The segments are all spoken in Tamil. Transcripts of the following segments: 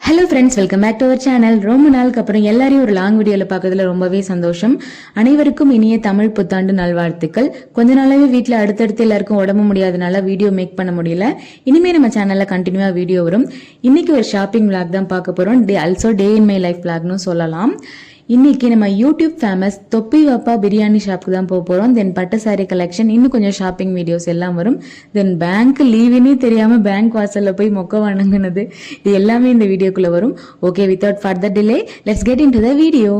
Hello friends welcome back to our channel ரொம்ப நாளுக்கு அப்புறம் எல்லாரையும் ஒரு லாங் வீடியோவில் பார்க்கறதுல ரொம்பவே சந்தோஷம். அனைவருக்கும் இனிய தமிழ் புத்தாண்டு நல்வாழ்த்துக்கள். கொஞ்ச நாளாவே வீட்டில் அடுத்தடுத்து எல்லாருக்கும் உடம்பு முடியாதனால வீடியோ மேக் பண்ண முடியல. இனிமே நம்ம சேனலில் கண்டினியூவாக வீடியோ வரும். இன்னைக்கு ஒரு ஷாப்பிங் விளாக் தான் பார்க்க போகிறோம் day also day in my life விளாக்னு சொல்லலாம். இன்னைக்கு நம்ம யூடியூப் ஃபேமஸ் தொப்பி வாப்பா பிரியாணி ஷாப்புக்கு தான் போக போகிறோம் தென் பட்டு சாரி கலெக்ஷன் இன்னும் கொஞ்சம் ஷாப்பிங் வீடியோஸ் எல்லாம் வரும். தென் பேங்க் லீவுனே தெரியாமல் பேங்க் வாசலில் போய் மொக்க வணங்குனது. இது எல்லாமே இந்த வீடியோக்குள்ளே வரும். Okay without further delay let's get into the video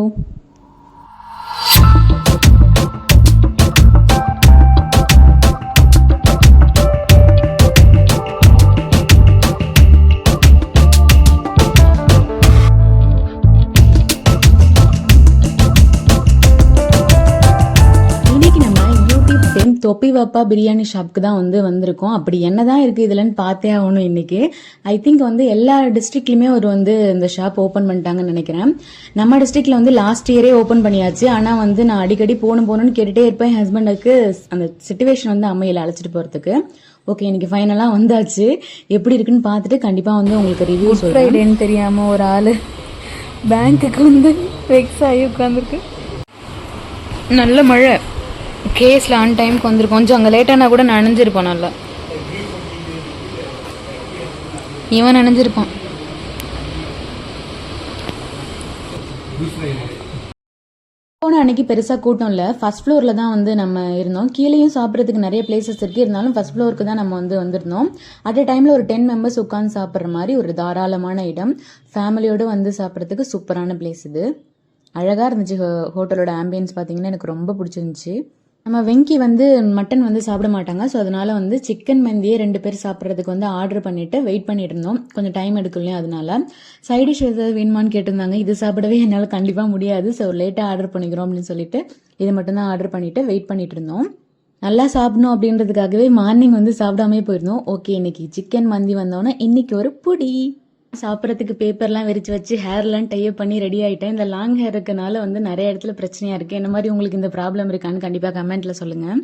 Thoppi Vappa Biryani ஷாப்க்கு தான் வந்து வந்திருக்கோம். அப்படி என்னதான் இருக்கு இதுலன்னு பார்த்தே ஆகணும் இன்னைக்கு. ஐ திங்க் வந்து எல்லா டிஸ்ட்ரிக்ட்லயுமே ஒரு வந்து இந்த ஷாப் ஓபன் பண்ணிட்டாங்கன்னு நினைக்கிறேன். நம்ம டிஸ்ட்ரிக்ட்ல வந்து லாஸ்ட் இயரே ஓபன் பண்ணியாச்சு. ஆனா வந்து நான் அடிக்கடி போகணும் போகணும்னு கேட்டுட்டே இருப்பேன். ஹஸ்பண்டுக்கு அந்த சுச்சுவேஷன் வந்து அம்மையில அழைச்சிட்டு போறதுக்கு. ஓகே இன்னைக்கு ஃபைனலா வந்தாச்சு. எப்படி இருக்குன்னு பார்த்துட்டு கண்டிப்பா வந்து உங்களுக்கு ரிவ்யூ சொல்றேன். ஃப்ரைடேன்னு தெரியாம ஒரு ஆளு பேங்க்குக்கு வந்து வெக்ஸ் ஆகி உட்காந்துருக்கு நல்ல மழை. கேஸில் ஆன் டைம்க்கு வந்திருக்கோம் கொஞ்சம் அங்கே லேட்டானா கூட நனைஞ்சிருப்பான் நல்லா. இவன் நினைஞ்சிருப்பான். போன அன்னைக்கு பெருசாக கூட்டம் இல்லை. ஃபஸ்ட் ஃப்ளோரில் தான் வந்து நம்ம இருந்தோம். கீழேயும் சாப்பிட்றதுக்கு நிறைய பிளேசஸ் இருக்குது இருந்தாலும் ஃபர்ஸ்ட் ஃப்ளோருக்கு தான் நம்ம வந்து வந்திருந்தோம். அட் அ டைமில் ஒரு டென் மெம்பர்ஸ் உட்காந்து சாப்பிட்ற மாதிரி ஒரு தாராளமான இடம். ஃபேமிலியோடு வந்து சாப்பிட்றதுக்கு சூப்பரான பிளேஸ் இது. அழகாக இருந்துச்சு ஹோட்டலோட ஆம்பியன்ஸ் பார்த்தீங்கன்னா எனக்கு ரொம்ப பிடிச்சிருந்துச்சி. நம்ம வெங்கி வந்து மட்டன் வந்து சாப்பிட மாட்டாங்க. ஸோ அதனால வந்து சிக்கன் மந்தியே ரெண்டு பேர் சாப்பிட்றதுக்கு வந்து ஆர்டர் பண்ணிட்டு வெயிட் பண்ணிட்டு இருந்தோம். கொஞ்சம் டைம் எடுக்கலையும் அதனால. சைட் டிஷ் எதாவது வேணுமான்னு கேட்டிருந்தாங்க. இது சாப்பிடவே என்னால் கண்டிப்பாக முடியாது. ஸோ லேட்டாக ஆர்டர் பண்ணிக்கிறோம் அப்படின்னு சொல்லிட்டு இது மட்டும்தான் ஆர்டர் பண்ணிட்டு வெயிட் பண்ணிட்டு இருந்தோம். நல்லா சாப்பிடணும் அப்படின்றதுக்காகவே மார்னிங் வந்து சாப்பிடாமே போயிருந்தோம். ஓகே இன்னைக்கு சிக்கன் மந்தி வந்தோன்னே இன்னைக்கு ஒரு புடி. சாப்பிட்றதுக்கு பேப்பர்லாம் விரிச்சு வச்சு ஹேர்லாம் டைப் பண்ணி ரெடி ஆகிட்டேன் இந்த லாங் ஹேர் இருக்கனால வந்து நிறைய இடத்துல பிரச்சனையாக இருக்குது என்ன மாதிரி உங்களுக்கு இந்த ப்ராப்ளம் இருக்கான்னு கண்டிப்பாக கமெண்ட்டில் சொல்லுங்கள்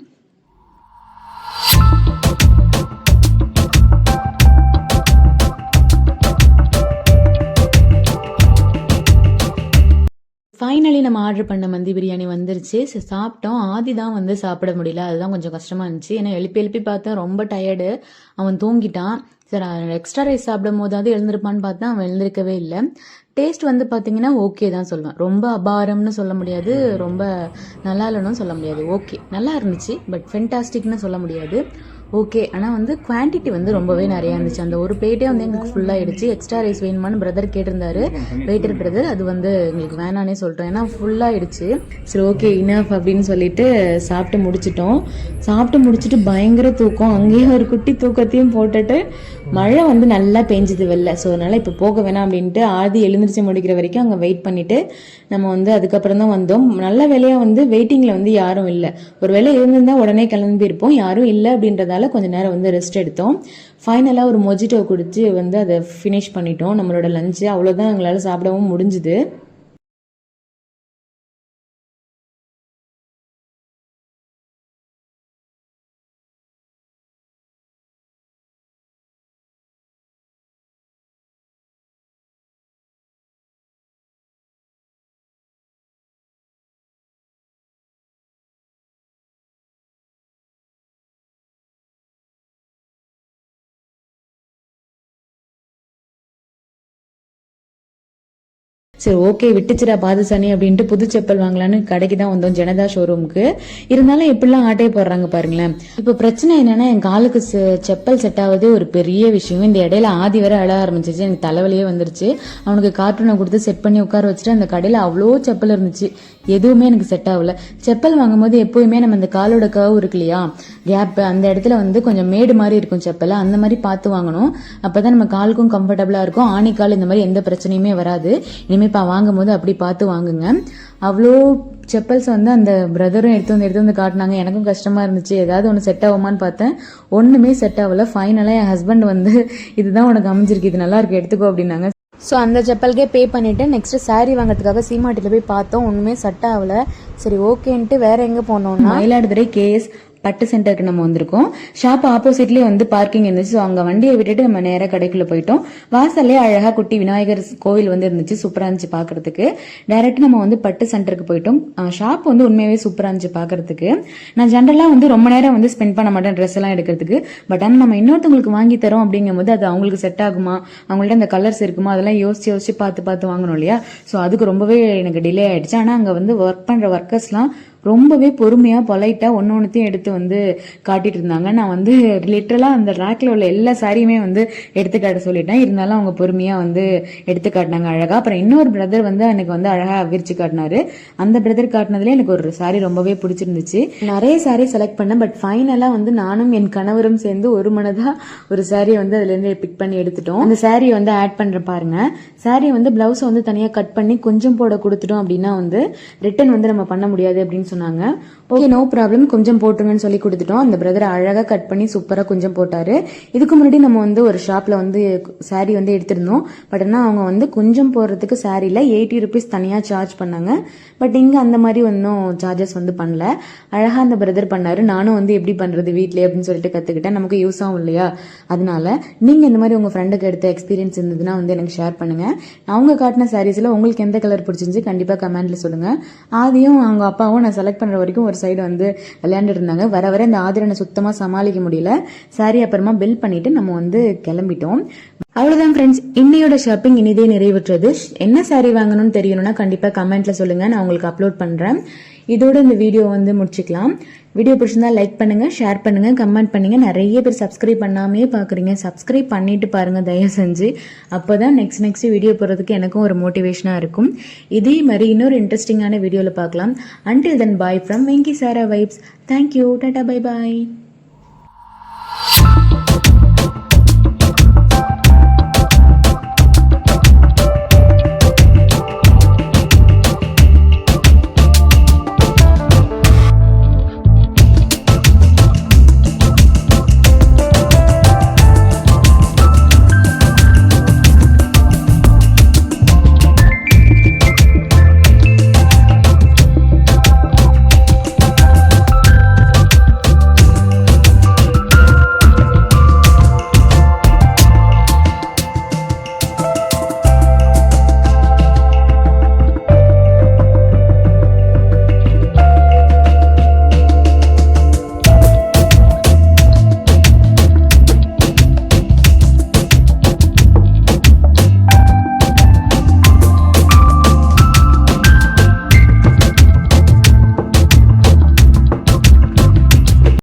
ஃபைனலி நம்ம ஆர்டர் பண்ண மந்தி பிரியாணி வந்துருச்சு. சாப்பிட்டோம். ஆதி தான் வந்து சாப்பிட முடியல. அதுதான் கொஞ்சம் கஷ்டமாக இருந்துச்சு. ஏன்னா எழுப்பி எழுப்பி பார்த்தேன் ரொம்ப டயர்டு அவன் தூங்கிட்டான். சரி எக்ஸ்ட்ரா ரைஸ் சாப்பிடும் போதாவது எழுந்திருப்பான்னு பார்த்தா அவன் எழுந்திருக்கவே இல்லை. டேஸ்ட் வந்து பார்த்தீங்கன்னா ஓகே தான் சொல்லுவேன். ரொம்ப அபாரம்னு சொல்ல முடியாது. ரொம்ப நல்லா இல்லைன்னு சொல்ல முடியாது. ஓகே நல்லா இருந்துச்சு. பட் ஃபென்டாஸ்டிக்னு சொல்ல முடியாது. ஓகே ஆனால் வந்து குவான்டிட்டி வந்து ரொம்பவே நிறையா இருந்துச்சு. அந்த ஒரு பிளேட்டே வந்து எங்களுக்கு ஃபுல்லாகிடுச்சு எக்ஸ்ட்ரா ரைஸ் வேணுமான்னு பிரதர் கேட்டிருந்தாரு. வெயிட்டர் பிரதர் அது வந்து எங்களுக்கு வேணானே சொல்லிட்டோம் ஏன்னா ஃபுல்லாகிடுச்சு சரி ஓகே இனஃப் அப்படின்னு சொல்லிட்டு சாப்பிட்டு முடிச்சிட்டோம். சாப்பிட்டு முடிச்சுட்டு பயங்கர தூக்கம். அங்கேயும் ஒரு குட்டி தூக்கத்தையும் போட்டுட்டு மழை வந்து நல்லா பெஞ்சுது வெளில. ஸோ அதனால் இப்போ போக வேணாம் அப்படின்ட்டு ஆதி எழுந்திரிச்சு முடிக்கிற வரைக்கும் அங்கே வெயிட் பண்ணிவிட்டு நம்ம வந்து அதுக்கப்புறம் தான் வந்தோம். நல்ல வேலையாக வந்து வெயிட்டிங்கில் வந்து யாரும் இல்லை. ஒரு வேளை இருந்திருந்தால் உடனே கிளம்பியிருப்போம். யாரும் இல்லை அப்படின்றதால கொஞ்ச நேரம் வந்து ரெஸ்ட் எடுத்தோம். ஃபைனலாக ஒரு மொஜிட்டோ குடிச்சு வந்து அதை ஃபினிஷ் பண்ணிட்டோம். நம்மளோட லஞ்சு அவ்வளோதான் எங்களால் சாப்பிடவும் முடிஞ்சுது. சரி ஓகே விட்டுச்சுடா பாதுசாணி அப்படின்ட்டு புது செப்பல் வாங்கலான்னு கடைக்கு தான் வந்தோம் ஜனதா ஷோரூமுக்கு இருந்தாலும் எப்படிலாம் ஆட்டே போடுறாங்க பாருங்களேன். இப்போ பிரச்சனை என்னன்னா என் காலுக்கு செ- செப்பல் செட் ஆகுதே ஒரு பெரிய விஷயம். இந்த இடையில ஆதி வர அழ ஆரம்பிச்சிச்சு எனக்கு தலைவலியே வந்துருச்சு. அவனுக்கு கார்ட்டூனை கொடுத்து செட் பண்ணி உட்கார வச்சுட்டு அந்த கடையில் அவ்வளோ செப்பல் இருந்துச்சு. எதுவுமே எனக்கு செட் ஆகல. செப்பல் வாங்கும்போது எப்போயுமே நம்ம இந்த காலோட கவு இருக்கு இல்லையா? கேப் அந்த இடத்துல வந்து கொஞ்சம் மேடு மாதிரி இருக்கும் செப்பல். அந்த மாதிரி பார்த்து வாங்கணும். அப்போதான் நம்ம காலுக்கும் கம்ஃபர்டபுளாக இருக்கும். ஆணிக்கால் இந்த மாதிரி எந்த பிரச்சனையுமே வராது. இனிமேல் இனிமே இப்போ வாங்கும்போது அப்படி பார்த்து வாங்குங்க. அவ்வளோ செப்பல்ஸ் வந்து அந்த பிரதரும் எடுத்து வந்து எடுத்து வந்து காட்டினாங்க. எனக்கும் கஷ்டமா இருந்துச்சு. ஏதாவது ஒன்று செட் ஆகுமான்னு பார்த்தேன். ஒன்றுமே செட் ஆகல. ஃபைனலாக என் ஹஸ்பண்ட் வந்து இதுதான் உனக்கு அமைஞ்சிருக்கு. இது நல்லா இருக்கு. எடுத்துக்கோ அப்படின்னாங்க. ஸோ அந்த செப்பலுக்கே பே பண்ணிவிட்டு நெக்ஸ்ட்டு சாரீ வாங்குறதுக்காக சீமாட்டியில் போய் பார்த்தோம். ஒன்றுமே செட் ஆகலை. சரி ஓகேன்ட்டு வேற எங்கே போனோம்னா மயிலாடுதுறை கேஎஸ் பட்டு சென்டருக்கு நம்ம வந்திருக்கோம். ஷாப் ஆப்போசிட்லயே வந்து பார்க்கிங் இருந்துச்சு. ஸோ அங்கே வண்டியை விட்டுட்டு நம்ம நேராக கடைக்குள்ள போயிட்டோம். வாசல்லே அழகாக குட்டி விநாயகர் கோவில் வந்து இருந்துச்சு. சூப்பராக இருந்துச்சு பாக்குறதுக்கு. டைரக்ட் நம்ம வந்து பட்டு சென்டருக்கு போயிட்டோம். ஷாப் வந்து உண்மையாகவே சூப்பராக இருந்துச்சு பாக்குறதுக்கு. நான் ஜென்ரலாக வந்து ரொம்ப நேரம் வந்து ஸ்பெண்ட் பண்ண மாட்டேன் ட்ரெஸ் எல்லாம் எடுக்கிறதுக்கு. பட் ஆனால் நம்ம இன்னொருத்தவங்களுக்கு வாங்கி தரோம் அப்படிங்கும்போது அது அவங்களுக்கு செட் ஆகுமா? அவங்கள்ட்ட அந்த கலர்ஸ் இருக்குமா? அதெல்லாம் யோசிச்சு யோசிச்சு பார்த்து பார்த்து வாங்கணும் இல்லையா? ஸோ அதுக்கு ரொம்பவே எனக்கு டிலே ஆயிடுச்சு. ஆனால் அங்கே வந்து ஒர்க் பண்ணுற ஒர்க்கர்ஸ்லாம் ரொம்பவே பொறுமையாக பொலைட்டாக ஒன்று ஒன்றுத்தையும் எடுத்து வந்து காட்டிட்டு இருந்தாங்க. நான் வந்து லிட்டரலாக அந்த ரேக்கில் உள்ள எல்லா சாரியுமே வந்து எடுத்து காட்ட சொல்லிட்டேன். இருந்தாலும் அவங்க பொறுமையாக வந்து எடுத்து காட்டினாங்க அழகாக அப்புறம் இன்னொரு பிரதர் வந்து எனக்கு வந்து அழகாக விரிச்சு காட்டினாரு. அந்த பிரதர் காட்டினதுல எனக்கு ஒரு சாரி ரொம்பவே பிடிச்சிருந்துச்சு. நிறைய சாரி செலக்ட் பண்ணேன் பட் ஃபைனலாக வந்து நானும் என் கணவரும் சேர்ந்து ஒரு மனதாக ஒரு சாரியை வந்து அதுலேருந்து பிக் பண்ணி எடுத்துட்டோம். அந்த சாரியை வந்து ஆட் பண்ணுற பாருங்க. சாரி வந்து பிளவுஸை வந்து தனியாக கட் பண்ணி கொஞ்சம் போட கொடுத்துட்டோம் அப்படின்னா வந்து ரிட்டர்ன் வந்து நம்ம பண்ண முடியாது அப்படின்னு சொன்னாங்க. ஓகே நோ ப்ராப்ளம் கொஞ்சம் போட்டுருங்கன்னு சொல்லி கொடுத்துட்டோம். அந்த பிரதர் அழகாக கட் பண்ணி சூப்பராக கொஞ்சம் போட்டார். இதுக்கு முன்னாடி நம்ம வந்து ஒரு ஷாப்பில் வந்து சாரி வந்து எடுத்திருந்தோம். பட் ஆனால் அவங்க வந்து கொஞ்சம் போடுறதுக்கு சாரியில் எயிட்டி ருபீஸ் தனியாக சார்ஜ் பண்ணாங்க. பட் இங்கே அந்த மாதிரி ஒன்றும் சார்ஜஸ் வந்து பண்ணல. அழகாக அந்த பிரதர் பண்ணாரு. நானும் வந்து எப்படி பண்ணுறது வீட்லேயே அப்படின்னு சொல்லிட்டு கற்றுக்கிட்டேன் நமக்கு யூஸ் ஆகும் இல்லையா? அதனால நீங்கள் இந்த மாதிரி உங்கள் ஃப்ரெண்டுக்கு எடுத்த எக்ஸ்பீரியன்ஸ் இருந்ததுன்னா வந்து எனக்கு ஷேர் பண்ணுங்கள் அவங்க காட்டின சாரீஸில் உங்களுக்கு எந்த கலர் பிடிச்சிருந்துச்சு கண்டிப்பாக கமெண்ட்டில் சொல்லுங்கள் ஆதியும் அவங்க அப்பாவும் நான் செலக்ட் பண்ணுற வரைக்கும் ஒரு சைடு வந்து விளையாண்டுட்டு இருந்தாங்க. வர வர இந்த ஆதிரனை சுத்தமாக சமாளிக்க முடியல. சாரி அப்புறமா பில் பண்ணிட்டு நம்ம வந்து கிளம்பிட்டோம். அவ்வளவுதான் ஃப்ரெண்ட்ஸ் இன்னையோட ஷாப்பிங் இனிதே நிறைவுற்றது. என்ன சாரி வாங்கணும்னு தெரியணும்னா கண்டிப்பாக கமெண்ட்ல சொல்லுங்க. நான் உங்களுக்கு அப்லோட் பண்றேன். இதோட இந்த வீடியோ வந்து முடிச்சுக்கலாம். வீடியோ பிடிச்சிருந்தா லைக் பண்ணுங்க ஷேர் பண்ணுங்க கமெண்ட் பண்ணுங்க. நிறைய பேர் சப்ஸ்கிரைப் பண்ணாமே பாக்குறீங்க. சப்ஸ்கிரைப் பண்ணிட்டு பாருங்க தயவு செஞ்சு. அப்பதான் நெக்ஸ்ட் நெக்ஸ்ட் வீடியோ போறதுக்கு எனக்கும் ஒரு மோட்டிவேஷனா இருக்கும். இதே மாதிரி இன்னொரு இன்ட்ரெஸ்டிங்கான வீடியோல பார்க்கலாம். Until then bye from Venky Sara vibes thank you tata bye bye